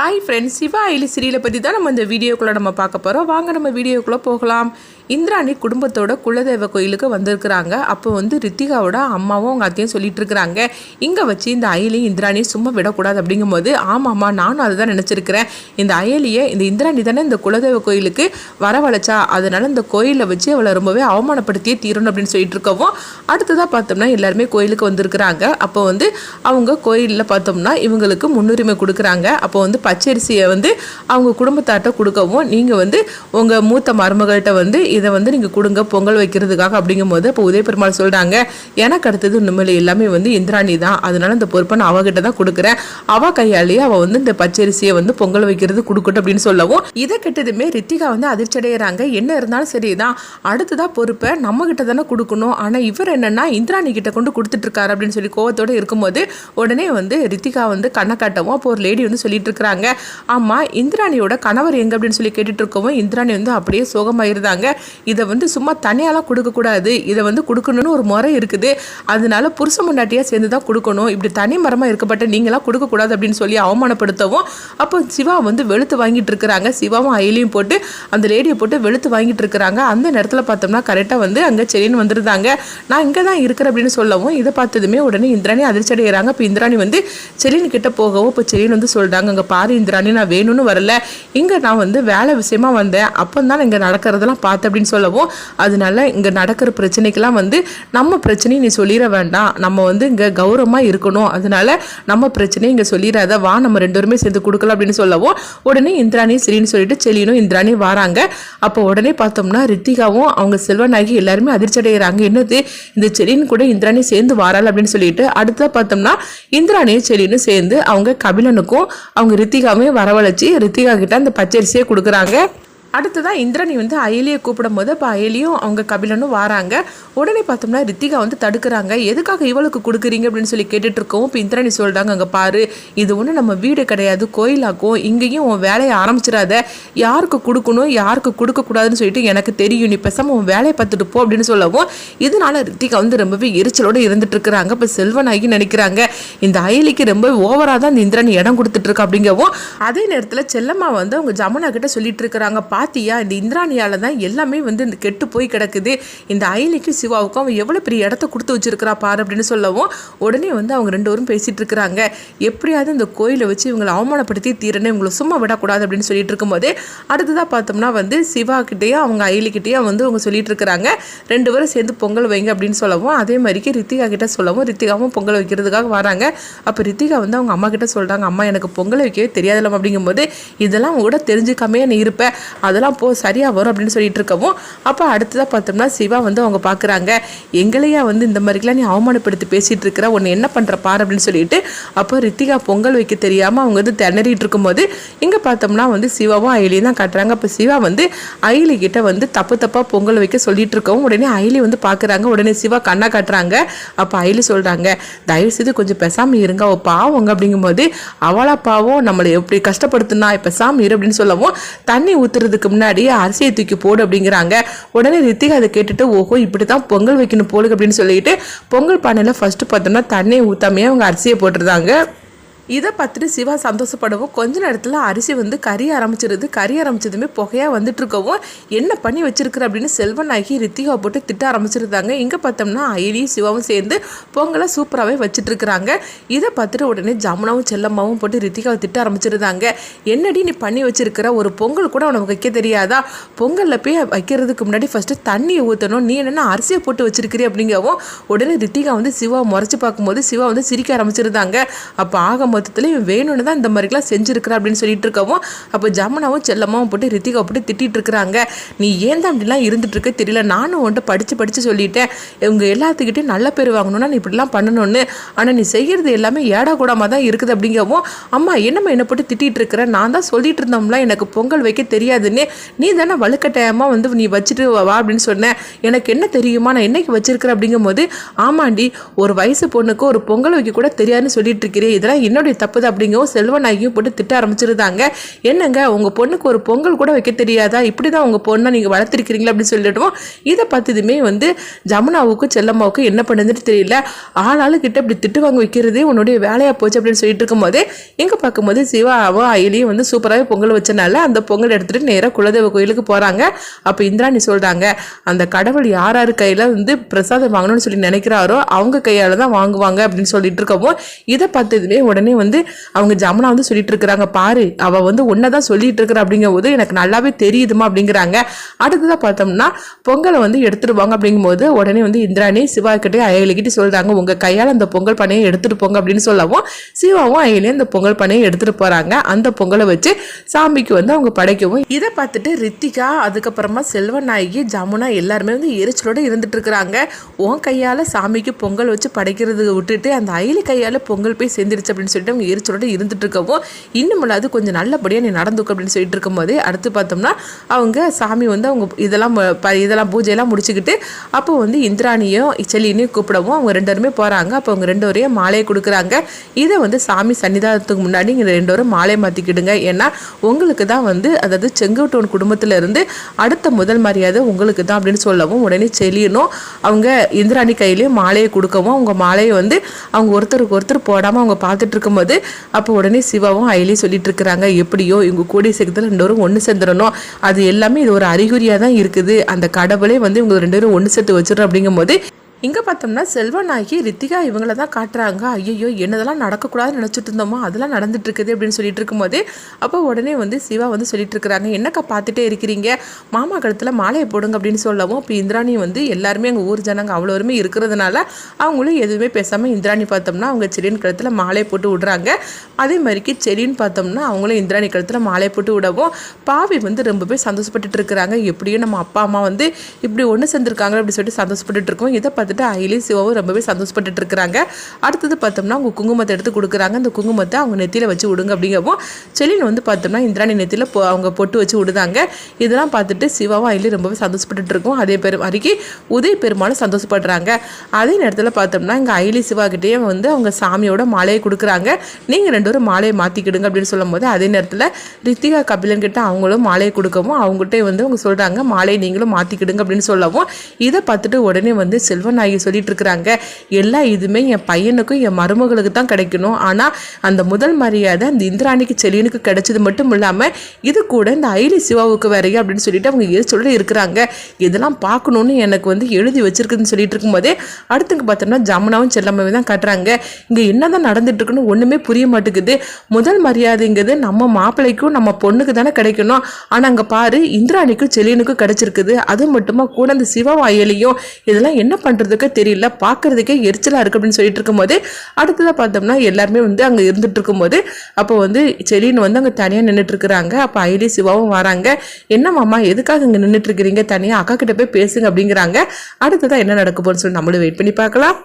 Hi friends Siva ஐலி சீரியலை பற்றி தான் நம்ம இந்த வீடியோக்குள்ளே நம்ம பார்க்க போகிறோம் வாங்க நம்ம வீடியோக்குள்ளே போகலாம். இந்திராணி குடும்பத்தோட குலதெய்வ கோயிலுக்கு வந்திருக்கிறாங்க. அப்போ வந்து ரித்திகாவோட அம்மாவும் அவங்க அத்தையும் சொல்லிட்டு இருக்கிறாங்க இங்கே வச்சு இந்த அயலியும் இந்திராணியும் சும்மா விடக்கூடாது அப்படிங்கும்போது ஆமாம்மா நானும் அதை தான் நினச்சிருக்கிறேன். இந்த அயலியை இந்த இந்திராணி தானே இந்த குலதெய்வ கோயிலுக்கு வரவழைச்சா. அதனால இந்த கோயிலில் வச்சு அவளை ரொம்பவே அவமானப்படுத்தியே தீரணும் அப்படின்னு சொல்லிட்டு இருக்கவும் அடுத்ததாக பார்த்தோம்னா எல்லாருமே கோயிலுக்கு வந்திருக்கிறாங்க. அப்போ வந்து அவங்க கோயிலில் பார்த்தோம்னா இவங்களுக்கு முன்னுரிமை கொடுக்குறாங்க. அப்போ வந்து பச்சரிசியை வந்து அவங்க குடும்பத்தாட்ட கொடுக்கவும் நீங்கள் வந்து உங்கள் மூத்த மருமகள்கிட்ட வந்து இதை வந்து நீங்கள் கொடுங்க பொங்கல் வைக்கிறதுக்காக அப்படிங்கும்போது இப்போ உதய பெருமாள் சொல்கிறாங்க எனக்கு அடுத்தது ஒன்றுமில்லை எல்லாமே வந்து இந்திராணி தான். அதனால இந்த பொறுப்பை நான் அவகிட்ட தான் கொடுக்குறேன். அவ கையாலேயே அவள் வந்து இந்த பச்சரிசியை வந்து பொங்கல் வைக்கிறது கொடுக்கட்டும் அப்படின்னு சொல்லவும் இதை கெட்டதுமே ரித்திகா வந்து அதிர்ச்சி அடைகிறாங்க என்ன இருந்தாலும் சரிதான் அடுத்ததாக பொறுப்பை நம்ம கிட்ட தானே கொடுக்கணும். ஆனால் இவர் என்னன்னா இந்திராணி கிட்ட கொண்டு கொடுத்துட்டு இருக்காரு அப்படின்னு சொல்லி கோவத்தோடு இருக்கும்போது உடனே வந்து ரித்திகா வந்து கண்ணை காட்டவும் அப்போ ஒரு லேடி வந்து சொல்லிட்டு இருக்கிறாங்க. ஆமாம் இந்திராணியோட கணவர் எங்கே அப்படின்னு சொல்லி கேட்டுட்டு இருக்கவும் இந்திராணி வந்து அப்படியே சோகமாயிருந்தாங்க. இதை வந்து சும்மா தனியாலாம் கொடுக்கக்கூடாது. இதை வந்து கொடுக்கணும்னு ஒரு முறை இருக்குது. அதனால புருஷ முன்னாட்டியாக சேர்ந்து தான் கொடுக்கணும். இப்படி தனி மரமாக இருக்கப்பட்ட நீங்களாம் கொடுக்கக்கூடாது அப்படின்னு சொல்லி அவமானப்படுத்தவும் அப்போ சிவா வந்து வெளுத்து வாங்கிட்டு இருக்கிறாங்க. சிவாவும் அயிலையும் போட்டு அந்த லேடியை போட்டு வெளுத்து வாங்கிட்டு இருக்கிறாங்க. அந்த நேரத்தில் பார்த்தோம்னா கரெக்டாக வந்து அங்கே செலின்னு வந்துருந்தாங்க. நான் இங்கே தான் இருக்கிறேன் அப்படின்னு சொல்லவும் இதை பார்த்ததுமே உடனே இந்திராணி அதிர்ச்சி அடைகிறாங்க. இப்போ இந்திராணி வந்து செலின் கிட்ட போகவும் இப்போ செலின் வந்து சொல்கிறாங்க அங்கே பாரு இந்திராணி நான் வேணும்னு வரல. இங்கே நான் வந்து வேலை விஷயமா வந்தேன். அப்போ தான் இங்கே நடக்கிறதெல்லாம் பார்த்து அப்படின்னு சொல்லவும் அதனால இங்கே நடக்கிற பிரச்சனைக்கெல்லாம் வந்து நம்ம பிரச்சனையை நீ சொல்லிட வேண்டாம். நம்ம வந்து இங்கே கௌரவமாக இருக்கணும். அதனால நம்ம பிரச்சனையை இங்கே சொல்லிடாத வா நம்ம ரெண்டு பேருமே சேர்ந்து கொடுக்கலாம் அப்படின்னு சொல்லவும் உடனே இந்திராணி சரின்னு சொல்லிட்டு செலினும் இந்திராணி வராங்க. அப்போ உடனே பார்த்தோம்னா ரித்திகாவும் அவங்க செல்வநாயகி எல்லாருமே அதிர்ச்சி அடைகிறாங்க என்னது? இந்த செலின் கூட இந்திராணி சேர்ந்து வாராள் அப்படின்னு சொல்லிட்டு அடுத்ததாக பார்த்தோம்னா இந்திராணியும் செலினும் சேர்ந்து அவங்க கபிலனுக்கும் அவங்க ரித்திகாவையும் வரவழைச்சி ரித்திகா கிட்ட அந்த பச்சரிசியை கொடுக்குறாங்க. அடுத்ததான் இந்திராணி வந்து அயலியை கூப்பிடும் போது இப்போ அயலியும் அவங்க கபிலனும் வராங்க. உடனே பார்த்தோம்னா ரித்திகா வந்து தடுக்கிறாங்க. எதுக்காக இவளுக்கு கொடுக்குறீங்க அப்படின்னு சொல்லி கேட்டுட்டு இருக்கவும் இப்போ இந்திராணி சொல்கிறாங்க அங்கே பாரு இது ஒன்றும் நம்ம வீடு கிடையாது கோயிலாக்கும் இங்கேயும் உன் வேலையை ஆரம்பிச்சிடாத. யாருக்கு கொடுக்கணும் யாருக்கு கொடுக்கக்கூடாதுன்னு சொல்லிட்டு எனக்கு தெரியும். நீ பேசாமல் உன் வேலையை பார்த்துட்டு போ அப்படின்னு சொல்லவும் இதனால ரித்திகா வந்து ரொம்பவே எரிச்சலோடு இருந்துட்டு இருக்கிறாங்க இப்போ செல்வனாகி நினைக்கிறாங்க இந்த அயலிக்கு ரொம்ப ஓவராக தான் இந்த இந்திராணி இடம் கொடுத்துட்ருக்கா அப்படிங்கவும் அதே நேரத்தில் செல்லம்மா வந்து அவங்க ஜமுனா கிட்ட சொல்லிட்டு இருக்கிறாங்க பாத்தியா? இந்த இந்திராணியால தான் எல்லாமே வந்து இந்த கெட்டு போய் கிடக்குது. இந்த அயலிக்கும் சிவாவுக்கும் அவன் எவ்வளோ பெரிய இடத்த கொடுத்து வச்சிருக்கிறா பாரு அப்படின்னு சொல்லவும் உடனே வந்து அவங்க ரெண்டு பேரும் பேசிட்டு இருக்கிறாங்க. எப்படியாவது இந்த கோயிலை வச்சு இவங்களை அவமானப்படுத்தி தீரனே இவங்களை சும்மா விடக்கூடாது அப்படின்னு சொல்லிட்டு இருக்கும்போது அடுத்ததாக பார்த்தோம்னா வந்து சிவா கிட்டேயும் அவங்க அயலிக்கிட்டேயும் வந்து அவங்க சொல்லிட்டு இருக்கிறாங்க. ரெண்டு பேரும் சேர்ந்து பொங்கல் வைங்க அப்படின்னு சொல்லவும் அதே மாதிரிக்கு ரித்திகா கிட்ட சொல்லவும் ரித்திகாவும் பொங்கல் வைக்கிறதுக்காக வராங்க. அப்போ ரித்திகா வந்து அவங்க அம்மா கிட்ட சொல்கிறாங்க அம்மா எனக்கு பொங்கல் வைக்கவே தெரியாதுல்லம் அப்படிங்கும்போது இதெல்லாம் கூட தெரிஞ்சுக்காமே நீ இருப்பேன் அதெல்லாம் போ சரியாக வரும் அப்படின்னு சொல்லிட்டு இருக்கவும் அப்போ அடுத்ததாக பார்த்தோம்னா சிவா வந்து அவங்க பார்க்குறாங்க எங்களையா வந்து இந்த மாதிரிலாம் நீ அவமானப்படுத்தி பேசிகிட்டு இருக்கிற உன்னை என்ன பண்ணுற பாரு அப்படின்னு சொல்லிட்டு அப்போ ரித்திகா பொங்கல் வைக்க தெரியாமல் அவங்க வந்து திணறிட்டு இருக்கும்போது இங்கே பார்த்தோம்னா வந்து சிவாவும் அயலியும் தான் காட்டுறாங்க. அப்போ சிவா வந்து அயலி கிட்ட வந்து தப்பு தப்பாக பொங்கல் வைக்க சொல்லிட்டு இருக்கவும் உடனே அயலி வந்து பார்க்குறாங்க உடனே சிவா கண்ணா காட்டுறாங்க. அப்போ அயலி சொல்கிறாங்க தயவு செய்து கொஞ்சம் பெசாமல் இருங்க. அவள் பாவங்க. அப்படிங்கும்போது அவளா பாவம். நம்மளை எப்படி கஷ்டப்படுத்துனா? பெசாமல் இரு அப்படின்னு சொல்லவும் தண்ணி ஊற்றுறதுக்கு முன்னாடி அரிசியை தூக்கி போடு அப்படிங்கிறாங்க. உடனே ரித்திகா அதை கேட்டுட்டு ஓஹோ இப்படி தான் பொங்கல் வைக்கணும் போலுக்கு அப்படின்னு சொல்லிட்டு பொங்கல் பானையில் ஃபஸ்ட்டு பார்த்தோம்னா தண்ணியை ஊற்றாமையே அவங்க அரிசியை போட்டுருந்தாங்க. இதை பார்த்துட்டு சிவா சந்தோஷப்படவும் கொஞ்ச நேரத்தில் அரிசி வந்து கறிய ஆரம்பிச்சிருது. கறி ஆரம்பிச்சதுமே புகையாக வந்துட்டு இருக்கவும் என்ன பண்ணி வச்சிருக்கிற? அப்படின்னு செல்வன் ஆகி ரித்திகா போட்டு திட்ட ஆரம்பிச்சிருந்தாங்க. இங்கே பார்த்தோம்னா அயலியும் சிவாவும் சேர்ந்து பொங்கலை சூப்பராகவே வச்சுட்டு இருக்கிறாங்க இதை பார்த்துட்டு உடனே ஜமுனாவும் செல்லம்மாவும் போட்டு ரித்திகாவை திட்ட ஆரம்பிச்சிருந்தாங்க. என்னடி நீ பண்ணி வச்சிருக்கிற? ஒரு பொங்கல் கூட உனக்கு வைக்க தெரியாதா? பொங்கலில் போய் வைக்கிறதுக்கு முன்னாடி ஃபஸ்ட்டு தண்ணியை ஊற்றணும் நீ என்னென்ன அரிசியை போட்டு வச்சிருக்கிறீ? அப்படிங்கவும் உடனே ரித்திகா வந்து சிவா முறைச்சி பார்க்கும்போது சிவா வந்து சிரிக்க ஆரம்பிச்சிருந்தாங்க. அப்போ ஆகும்போது மொத்தத்தில் இவன் வேணும்னு தான் இந்த மாதிரிலாம் செஞ்சுருக்கிறா அப்படின்னு சொல்லிட்டு இருக்கவும் அப்போ ஜமுனாவும் செல்லம்மாவும் போட்டு ரித்திகா போட்டு திட்டிட்டு இருக்கிறாங்க. நீ ஏன் தான் அப்படிலாம் இருந்துட்டு இருக்க தெரியல நானும் உன்ட்டு படித்து படித்து சொல்லிட்டேன். இவங்க எல்லாத்துக்கிட்டையும் நல்ல பேர் வாங்கணும்னா நீ இப்படிலாம் பண்ணணும்னு. ஆனால் நீ செய்கிறது எல்லாமே ஏடா கூடாமல் தான் இருக்குது அப்படிங்கவும் அம்மா என்னம்மா என்னை போட்டு திட்டிகிட்டு இருக்கிற? நான் தான் சொல்லிட்டு இருந்தோம்ல எனக்கு பொங்கல் வைக்க தெரியாதுன்னு. நீ தானே வலுக்கட்டாயமாக வந்து நீ வச்சுட்டு வா அப்படின்னு சொன்னேன் எனக்கு என்ன தெரியுமா நான் என்னைக்கு வச்சிருக்கிறேன் அப்படிங்கும்போது ஆமாண்டி ஒரு வயசு பொண்ணுக்கு ஒரு பொங்கல் வைக்க கூட தெரியாதுன்னு சொல்லிட்டு இருக்கிறேன் இதெல்லாம் என்னோட யாருடைய தப்புது அப்படிங்கவும் செல்வநாயகியும் போட்டு திட்ட ஆரம்பிச்சிருந்தாங்க. என்னங்க உங்கள் பொண்ணுக்கு ஒரு பொங்கல் கூட வைக்க தெரியாதா? இப்படி தான் உங்கள் பொண்ணை நீங்கள் வளர்த்துருக்கிறீங்களா அப்படின்னு சொல்லிடுவோம் இதை பார்த்ததுமே வந்து ஜமுனாவுக்கும் செல்லம்மாவுக்கும் என்ன பண்ணுதுன்னு தெரியல. ஆளாளுக்கிட்ட கிட்ட இப்படி திட்டு வாங்க வைக்கிறதே உன்னுடைய வேலையாக போச்சு அப்படின்னு சொல்லிட்டு இருக்கும்போது எங்கே பார்க்கும்போது சிவாவும் அயலியும் வந்து சூப்பராகவே பொங்கல் வச்சனால அந்த பொங்கல் எடுத்துகிட்டு நேராக குலதெய்வ கோயிலுக்கு போகிறாங்க அப்போ இந்திராணி சொல்கிறாங்க அந்த கடவுள் யார் யார் கையில் வந்து பிரசாதம் வாங்கணும்னு சொல்லி நினைக்கிறாரோ அவங்க கையால் தான் வாங்குவாங்க அப்படின்னு சொல்லிட்டு இருக்கவும் இதை பார்த்ததுமே உடனே வந்து அவங்க ஜமுனா வந்து சொல்லிட்டு இருக்கிறாங்க பாரு அவள் வந்து ஒன்றை தான் சொல்லிட்டு இருக்கிற அப்படிங்கும்போது எனக்கு நல்லாவே தெரியுதுமா அப்படிங்கிறாங்க. அடுத்ததாக பார்த்தோம்னா பொங்கலை வந்து எடுத்துருவாங்க அப்படிங்கும்போது உடனே வந்து இந்திராணி சிவா கிட்டே அயலிக்கிட்டே சொல்கிறாங்க உங்கள் கையால் அந்த பொங்கல் பனையை எடுத்துகிட்டு போங்க அப்படின்னு சொல்லவும் சிவாவும் அயலியும் அந்த பொங்கல் பனையை எடுத்துகிட்டு போகிறாங்க அந்த பொங்கலை வச்சு சாமிக்கு வந்து அவங்க படைக்கவும் இதை பார்த்துட்டு ரித்திகா அதுக்கப்புறமா செல்வநாயகி ஜமுனா எல்லாருமே வந்து எரிச்சலோட இருந்துட்டு இருக்கிறாங்க உன் கையால் சாமிக்கு பொங்கல் வச்சு படைக்கிறது விட்டுட்டு அந்த அயலி கையால் பொங்கல் போய் சேர்ந்துருச்சு அப்படின்னு சொல்லிட்டு அவங்க எரிச்சலோட இருந்துட்டு இருக்கவும் இன்னும் இல்லாது கொஞ்சம் நல்லபடியாக நீ நடந்துக்க அப்படின்னு சொல்லிட்டு இருக்கும்போது அடுத்து பார்த்தோம்னா அவங்க சாமி வந்து அவங்க இதெல்லாம் இதெல்லாம் பூஜையெல்லாம் முடிச்சுக்கிட்டு அப்போ வந்து இந்திராணியும் செல்லினையும் கூப்பிடவும் அவங்க ரெண்டு பேருமே போகிறாங்க அப்போ அவங்க ரெண்டு வரையும் மாலையை கொடுக்குறாங்க. இதை வந்து சாமி சன்னிதானத்துக்கு முன்னாடி இங்கே ரெண்டு வரும் மாலை மாற்றிக்கிடுங்க ஏன்னா உங்களுக்கு தான் வந்து அதாவது செங்கோட்டோன் குடும்பத்தில் இருந்து அடுத்த முதல் மரியாதை உங்களுக்கு தான் அப்படின்னு சொல்லவும் உடனே செலியனும் அவங்க இந்திராணி கையிலேயும் மாலையை கொடுக்கவும் அவங்க மாலையை வந்து அவங்க ஒருத்தருக்கு ஒருத்தர் போடாமல் அவங்க பார்த்துட்டு இருக்கும்போது அப்போ உடனே சிவாவும் ஐலி சொல்லிட்டு இருக்கிறாங்க எப்படியோ இவங்க கூடிய சீக்கிரத்தில் ரெண்டு பேரும் ஒன்று சேர்ந்துடணும். அது எல்லாமே இது ஒரு அறிகுறியாக தான் இருக்குது. அந்த கடவுளே வந்து இவங்க ரெண்டு பேரும் ஒன்று சேர்த்து வச்சிடும் அப்படிங்கும்போது இங்கே பார்த்தோம்னா செல்வநாயகி ரித்திகா இவங்கள தான் காட்டுறாங்க. ஐயோ என்னதெல்லாம் நடக்கக்கூடாதுன்னு நினச்சிட்டு இருந்தோமோ அதெல்லாம் நடந்துட்டு இருக்குது அப்படின்னு சொல்லிட்டு இருக்கும்போது அப்போ உடனே வந்து சிவா வந்து சொல்லிட்டு இருக்கிறாங்க. என்னக்கா பார்த்துட்டே இருக்கிறீங்க? மாமா கழுத்தில் மாலையை போடுங்க அப்படின்னு சொல்லவும் இப்போ இந்திராணி வந்து எல்லாருமே எங்கள் ஊர் ஜனங்க அவ்வளோருமே இருக்கிறதுனால அவங்களும் எதுவுமே பேசாமல் இந்திராணி பார்த்தோம்னா அவங்க செடியின் கழுத்தில் மாலையை போட்டு விடுறாங்க. அதே மாதிரிக்கு செடின்னு பார்த்தோம்னா அவங்களும் இந்திராணி கழுத்தில் மாலையை போட்டு விடவும் பாவி வந்து ரொம்பவே சந்தோஷப்பட்டுட்டு இருக்கிறாங்க. எப்படியும் நம்ம அப்பா அம்மா வந்து இப்படி ஒன்று சேர்ந்துருக்காங்க அப்படின்னு சொல்லிட்டு சந்தோஷப்பட்டுட்டு இருக்கோம் இதை பார்த்துட்டு அயிலையும் சிவாவும் ரொம்பவே சந்தோஷப்பட்டுட்டு இருக்கிறாங்க அடுத்தது பார்த்தோம்னா அவங்க குங்குமத்தை எடுத்து கொடுக்குறாங்க. அந்த குங்குமத்தை அவங்க நெத்தியில் வச்சு விடுங்க அப்படிங்கவும் செலின் வந்து பார்த்தோம்னா இந்திராணி நெத்தியில் பொ அவங்க பொட்டு வச்சு விடுதாங்க இதெல்லாம் பார்த்துட்டு சிவாவும் அயிலையும் ரொம்பவே சந்தோஷப்பட்டுட்டு இருக்கும் அதே பேர் வரைக்கும் உதய பெருமாளும் சந்தோஷப்படுறாங்க. அதே நேரத்தில் பார்த்தோம்னா இங்கே அயிலி சிவா வந்து அவங்க சாமியோட மாலையை கொடுக்குறாங்க. நீங்கள் ரெண்டு பேரும் மாலையை மாற்றிக்கிடுங்க அப்படின்னு சொல்லும்போது அதே நேரத்தில் ரித்திகா கபிலன் கிட்ட அவங்களும் மாலையை கொடுக்கவும் அவங்ககிட்ட வந்து அவங்க சொல்கிறாங்க மாலையை நீங்களும் மாற்றிக்கிடுங்க அப்படின்னு சொல்லவும். இதை பார்த்துட்டு உடனே வந்து செல்வன் நாயகி சொல்லிட்டு இருக்கிறாங்க எல்லா இதுவுமே என் பையனுக்கும் என் மருமகளுக்கு தான் கிடைக்கணும். ஆனால் அந்த முதல் மரியாதை அந்த இந்திராணிக்கு செலியனுக்கு கிடைச்சது மட்டும் இல்லாமல் இது கூட இந்த ஐலி சிவாவுக்கு வேறையா அப்படின்னு சொல்லிட்டு அவங்க சொல்லி இருக்கிறாங்க. இதெல்லாம் பார்க்கணுன்னு எனக்கு வந்து எழுதி வச்சிருக்குதுன்னு சொல்லிட்டு இருக்கும்போதே அடுத்துக்கு பார்த்தோம்னா ஜமுனாவும் செல்லம்மாவே தான் காட்டுறாங்க. இங்கே என்னதான் நடந்துட்டு இருக்குன்னு ஒன்றுமே புரிய மாட்டேங்குது. முதல் மரியாதைங்கிறது நம்ம மாப்பிள்ளைக்கும் நம்ம பொண்ணுக்கு தானே கிடைக்கணும். ஆனால் அங்கே பாரு இந்திராணிக்கும் செலியனுக்கும் கிடைச்சிருக்குது. அது மட்டுமா கூட அந்த சிவவாயலையும் இதெல்லாம் என்ன பண்ணுறது பண்ணுறதுக்கே தெரியல பார்க்குறதுக்கே எரிச்சலாக இருக்குது அப்படின்னு சொல்லிட்டு இருக்கும்போது அடுத்ததாக பார்த்தோம்னா எல்லாருமே வந்து அங்கே இருந்துட்டு இருக்கும்போது அப்போ வந்து செலின்னு வந்து அங்கே தனியாக நின்றுட்டு இருக்கிறாங்க. அப்போ ஐடி சிவாவும் வராங்க. என்ன மாமா எதுக்காக இங்கே நின்றுட்டு இருக்கிறீங்க? தனியாக அக்கா கிட்ட போய் பேசுங்க அப்படிங்கிறாங்க. அடுத்ததாக என்ன நடக்க போகுதுன்னு சொல்லி நம்மளும் வெயிட் பண்ணி பார்க்கலாம்.